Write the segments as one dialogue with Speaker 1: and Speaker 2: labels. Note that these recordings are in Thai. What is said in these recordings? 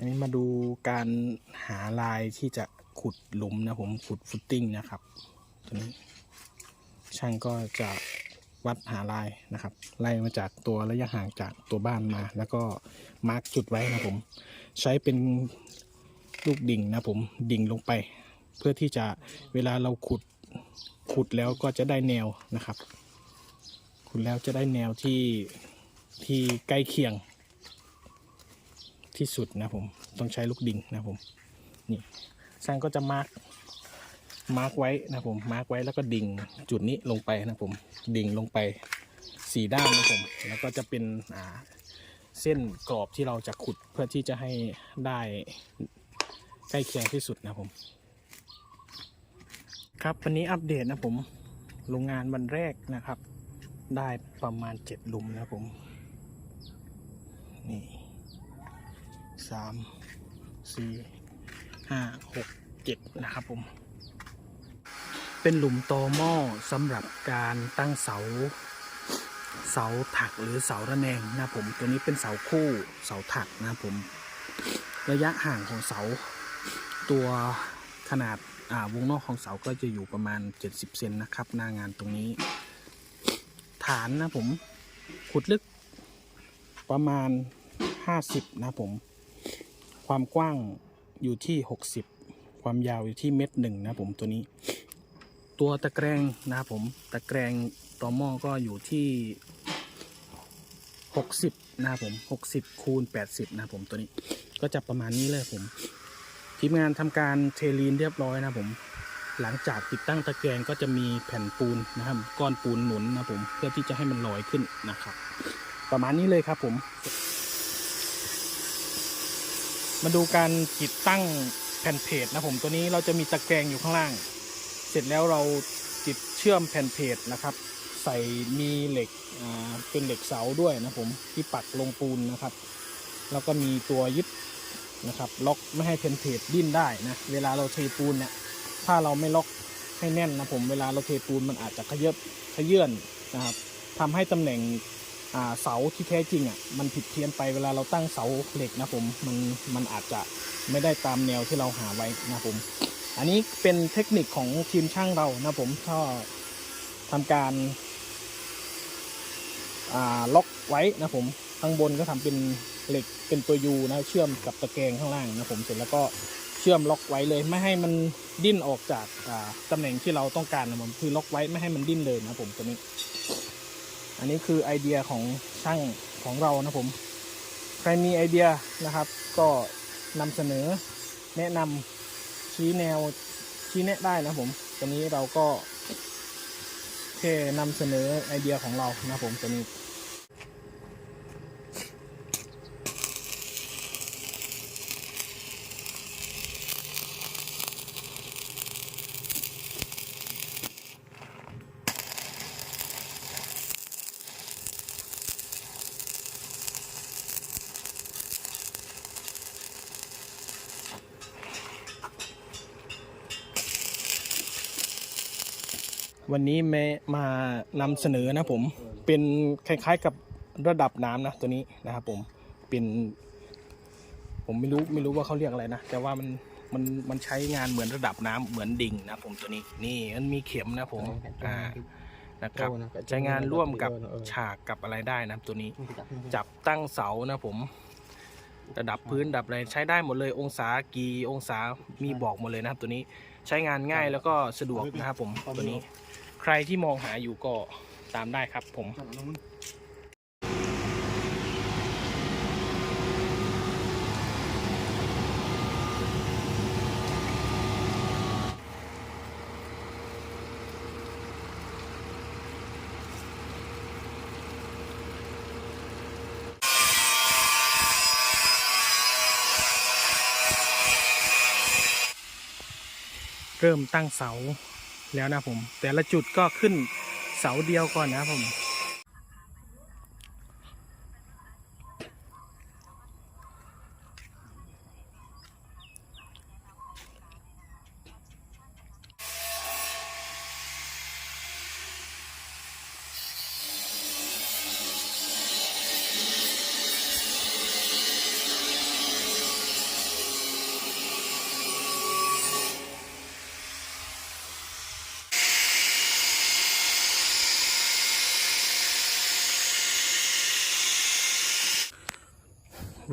Speaker 1: อันนี้มาดูการหาลายที่จะขุดหลุมนะผมขุดฟุตติ้งนะครับตัวนี้ช่างก็จะวัดหาลายนะครับ ไล่มาจากตัวระยะห่างจากตัวบ้านมา แล้วก็มาร์กจุดไว้นะผม ใช้เป็นลูกดิ่งนะผมดิ่งลงไป เพื่อที่จะเวลาเราขุดขุดแล้วก็จะได้แนวนะครับ ขุดแล้วจะได้แนวที่ที่ใกล้เคียง ที่สุดนะผมต้องใช้ลูกดิ่งนะผมนี่ช่างก็จะมาร์กมาร์กไว้นะผมมาร์กไว้แล้วก็ดิ่งจุดนี้ลงไปนะผมดิ่งลงไปสี่ด้านนะผมแล้วก็จะเป็นอ่าเส้นกรอบที่เราจะขุดเพื่อที่จะให้ได้ใกล้เคียงที่สุดนะผม ครับวันนี้อัปเดตนะผมโรงงานวันแรกนะครับ ได้ประมาณเจ็ดลุมนะผมนี่ สามสี่ห้าหกเจ็ดนะครับผม เป็นหลุมตอหม้อสำหรับการตั้งเสา เสาถักหรือเสาระแนงนะผมตัวนี้เป็นเสาคู่เสาถักนะผม ระยะห่างของเสา ตัวขนาดาวงนอกของเสาก็จะอยู่ประมาณ 70เซนนะครับ หน้างานตรงนี้ ฐานนะผมขุดลึกประมาณ 50 นะผม ความกว้างอยู่ที่ 60 ความยาวอยู่ที่เม็ดหนึ่งนะผมตัวนี้ ตัวตะแกรงนะครับผมตะแกรงต่อหม้อก็อยู่ที่ 60 นะครับผม 60 คูณ 80 นะผมตัวนี้ก็จะประมาณนี้เลยผม ทีมงานทำการเทลีนเรียบร้อยนะผมหลังจากติดตั้งตะแกรงก็จะมีแผ่นปูนนะครับ ก้อนปูนหนุนนะผมเพื่อที่จะให้มันลอยขึ้นนะครับ ประมาณนี้เลยครับผม มาดูการติดตั้งแผ่นเพจนะผมตัวนี้เราจะมีตะแกรงอยู่ข้างล่าง เสร็จแล้วเราติดเชื่อมแผ่นเพจนะครับ ใส่มีเหล็กเป็นเหล็กเสาด้วยนะผมที่ปักลงปูนนะครับ แล้วก็มีตัวยึดนะครับล็อกไม่ให้แผ่นเพจดิ้นได้นะเวลาเราเทปูนเนี่ยถ้าเราไม่ล็อกให้แน่นนะผมเวลาเราเทปูนมันอาจจะขยับขยื่นนะครับทำให้ตำแหน่ง เสาที่แท้จริงอะมันผิดเพี้ยนไปเวลาเราตั้งเสาเหล็กนะผมมันมันอาจจะไม่ได้ตามแนวที่เราหาไว้นะผม อันนี้เป็นเทคนิคของทีมช่างเรานะผมก็ทำการาล็อกไว้นะผมข้างบนก็ทำเป็นเหล็กเป็นตัวยูนะเชื่อมกับตะแกรงข้างล่างนะผมเสร็จแล้วก็เชื่อมล็อกไว้เลยไม่ให้มันดิ้นออกจากาตำแหน่งที่เราต้องการนะผมคือล็อกไว้ไม่ให้มันดิ้นเลยนะผมตัวนี้ อันนี้คือไอเดียของช่างของเรานะผม ใครมีไอเดียนะครับ ก็นำเสนอแนะนำชี้แนวชี้แนะได้นะผมตัวนี้เราก็แค่นำเสนอไอเดียของเรานะผมตัวนี้ วันนี้แม่มานำเสนอนะผม เป็นคล้ายๆกับระดับน้ำนะตัวนี้นะครับผม เป็น ผมไม่รู้ไม่รู้ว่าเขาเรียกอะไรนะ แต่ว่ามันมันมันใช้งานเหมือนระดับน้ำเหมือนดิ่งนะผมตัวนี้ นี่มันมีเข็มนะผม อ่า นะครับใช้งานร่วมกับฉากกับอะไรได้นะตัวนี้ จับตั้งเสานะผม ระดับพื้นระดับอะไรใช้ได้หมดเลยองศากี่องศามีบอกหมดเลยนะครับตัวนี้ใช้งานง่ายแล้วก็สะดวกนะครับผมตัวนี้ ใครที่มองหาอยู่ก็ตามได้ครับผม เริ่มตั้งเสาแล้วนะผม แต่ละจุดก็ขึ้นเสาเดียวก่อนนะผม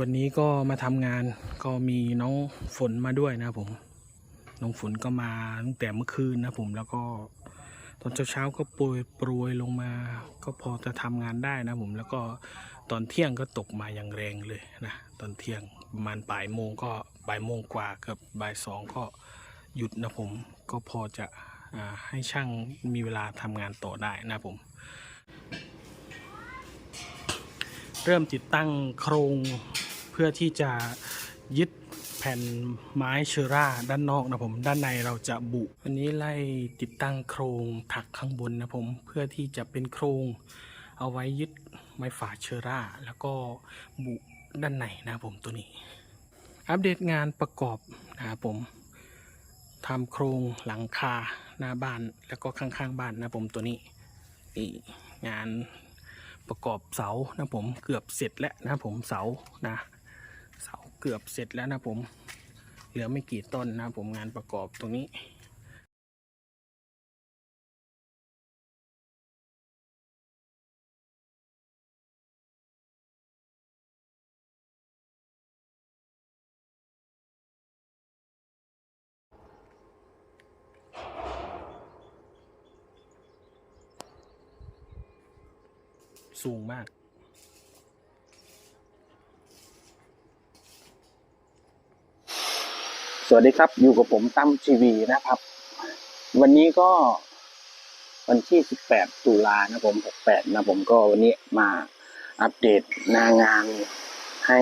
Speaker 1: วันนี้ก็มาทำงานก็มีน้องฝนมาด้วยนะผม น้องฝนก็มาตั้งแต่เมื่อคืนนะผมแล้วก็ตอนเช้าๆก็โปรยโปรยลงมา ก็พอจะทำงานได้นะผมแล้วก็ตอนเที่ยงก็ตกมาอย่างแรงเลยนะตอนเที่ยงประมาณบ่ายโมงก็บ่ายโมงกว่าเกือบบ่ายสองก็หยุดนะผมก็พอจะอให้ช่างมีเวลาทำงานต่อได้นะผม เริ่มติดตั้งโครง เพื่อที่จะยึดแผ่นไม้เชอร่าด้านนอกนะผม ด้านในเราจะบุอันนี้ไล่ติดตั้งโครงถักข้างบนนะผมเพื่อที่จะเป็นโครงเอาไว้ยึดไม้ฝาเชอร่า แล้วก็บุด้านในนะผมตัวนี้ อัปเดตงานประกอบนะครับผมทำโครงหลังคาหน้าบ้านแล้วก็ข้างๆบ้านนะผมตัวนี้นี่งานประกอบเสานะผมเกือบเสร็จแล้วนะผมเสานะ เสาเกือบเสร็จแล้วนะผม เหลือไม่กี่ต้นนะผมงานประกอบตรงนี้สูงมาก
Speaker 2: สวัสดีครับ อยู่กับผมตั้มทีวีนะครับ วันนี้ก็วันที่ 18 ตุลานะผม 68 นะผมก็วันนี้มาอัปเดตนางานให้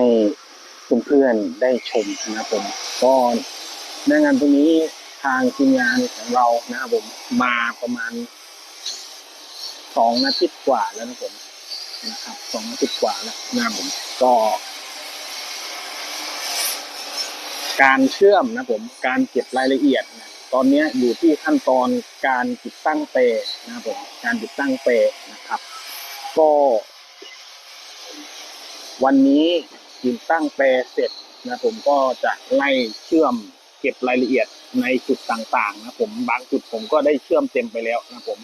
Speaker 2: เพื่อนๆได้ชมนะผมก็นางานตรงนี้ทางทีมงานของเรานะครับผมมาประมาณสองอาทิตย์กว่าแล้วนะผมนะครับสองอาทิตย์กว่าแล้วนะผมก็ การเชื่อมนะผมการเก็บรายละเอียดนะตอนนี้อยู่ที่ขั้นตอนการติดตั้งเปนะครับผมการติดตั้งเปนะครับ ก็ วันนี้ติดตั้งเปเสร็จนะผมก็จะไล่เชื่อมเก็บรายละเอียดในจุดต่างๆนะผมบางจุดผมก็ได้เชื่อมเต็มไปแล้วนะผม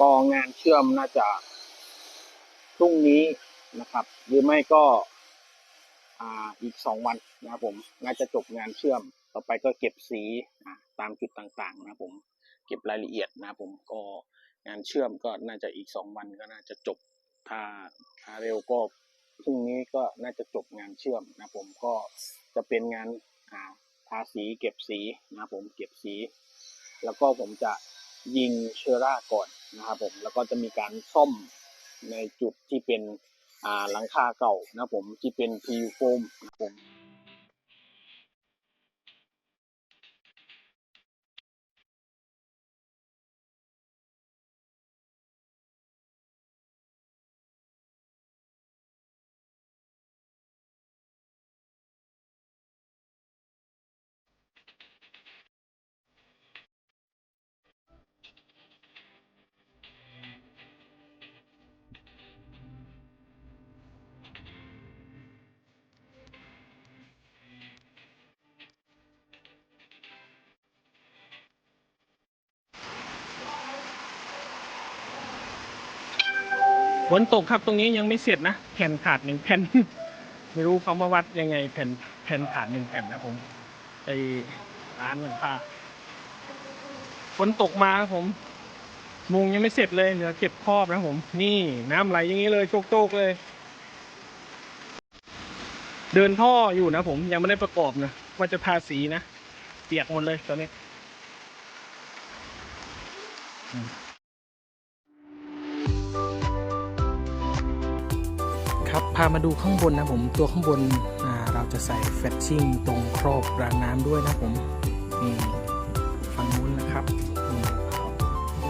Speaker 2: ก็งานเชื่อมน่าจะพรุ่งนี้นะครับ หรือไม่ก็ อีกสองวันนะครับผมน่าจะจบงานเชื่อม ต่อไปก็เก็บสีตามจุดต่างๆนะผมเก็บรายละเอียดนะผมก็งานเชื่อมก็น่าจะอีกสองวันก็น่าจะจบถ้าถ้าเร็วก็พรุ่งนี้ก็น่าจะจบงานเชื่อมนะผมก็จะเป็นงานาทาสีเก็บสีนะผมเก็บสี แล้วก็ผมจะยิงเชื้อราก่อนนะครับผมแล้วก็จะมีการซ่อมในจุดที่เป็น หลังคาเก่านะผมที่เป็น PU foam นะครับผม
Speaker 1: ฝนตกครับตรงนี้ยังไม่เสร็จนะแผ่นขาดหนึ่งแผ่น ไม่รู้เขามาวัดยังไง แผ่นแผ่นขาดหนึ่งแผ่นนะผมไอร้านเหมือนผ้าฝนตกมาครับผม มุงยังไม่เสร็จเลยเหลือเก็บครอบนะผม นี่น้ำไหลอย่างนี้เลยโจกๆเลย เดินท่ออยู่นะผมยังไม่ได้ประกอบนะว่าจะทาสีนะเปียกหมดเลยตอนนี้ามาดูข้างบนนะผมตัวข้างบนเราจะใส่แฟตชิ่งตรงครอบรางน้ำด้วยนะผมนี่ฝั่งนู้นนะครับนี่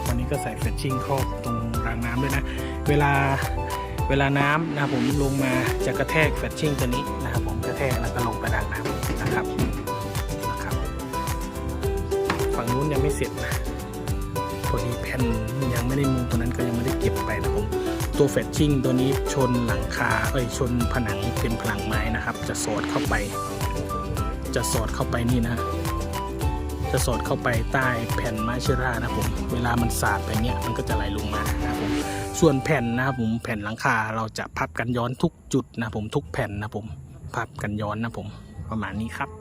Speaker 1: วันนี้ก็ใส่แฟตชิ่งครอบตรงรางน้ำด้วยนะ เวลาเวลาน้ำนะผมลงมาจะกระแทกแฟตชิ่งตัวนี้นะครับผมกระแทกแล้วก็ลงไปรางน้ำนะครับนะครับ ฝั่งนู้นยังไม่เสร็จนะพอดีแผ่นยังไม่ได้มุงตัวนั้นก็ยังไม่ได้เก็บไปนะผม ตัวแฟชชิ่งตัวนี้ชนหลังคาเอ้ยชนผนังเป็นผนังไม้นะครับ จะสอดเข้าไป จะสอดเข้าไปนี่นะจะสอดเข้าไปใต้แผ่นไม้เชอรานะผมเวลามันสาดไปเนี้ยมันก็จะไหลลงมานะครับผมส่วนแผ่นนะครับผมแผ่นหลังคาเราจะพับกันย้อนทุกจุดนะผมทุกแผ่นนะผมภาพกันย้อนนะผมประมาณนี้ครับ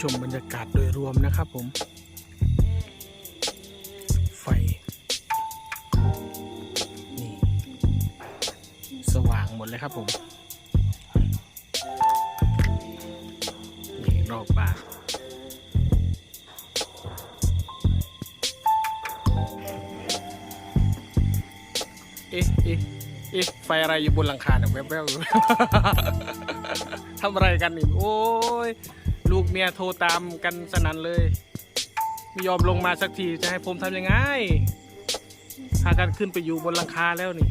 Speaker 1: ชมบรรยากาศโดยรวมนะครับผม ไฟ นี่ สว่างหมดเลยครับผม นี่รอบบ้านเอ๊ะเอ๊ะเอ๊ะไฟอะไรอยู่บนหลังคาเนี่ยแวบๆอยู่ทำอะไรกันนี่ โอ้ย ลูกเมียโทรตามกันสนั่นเลย ไม่ยอมลงมาสักทีจะให้ผมทำยังไงพากันขึ้นไปอยู่บนหลังคาแล้วนี่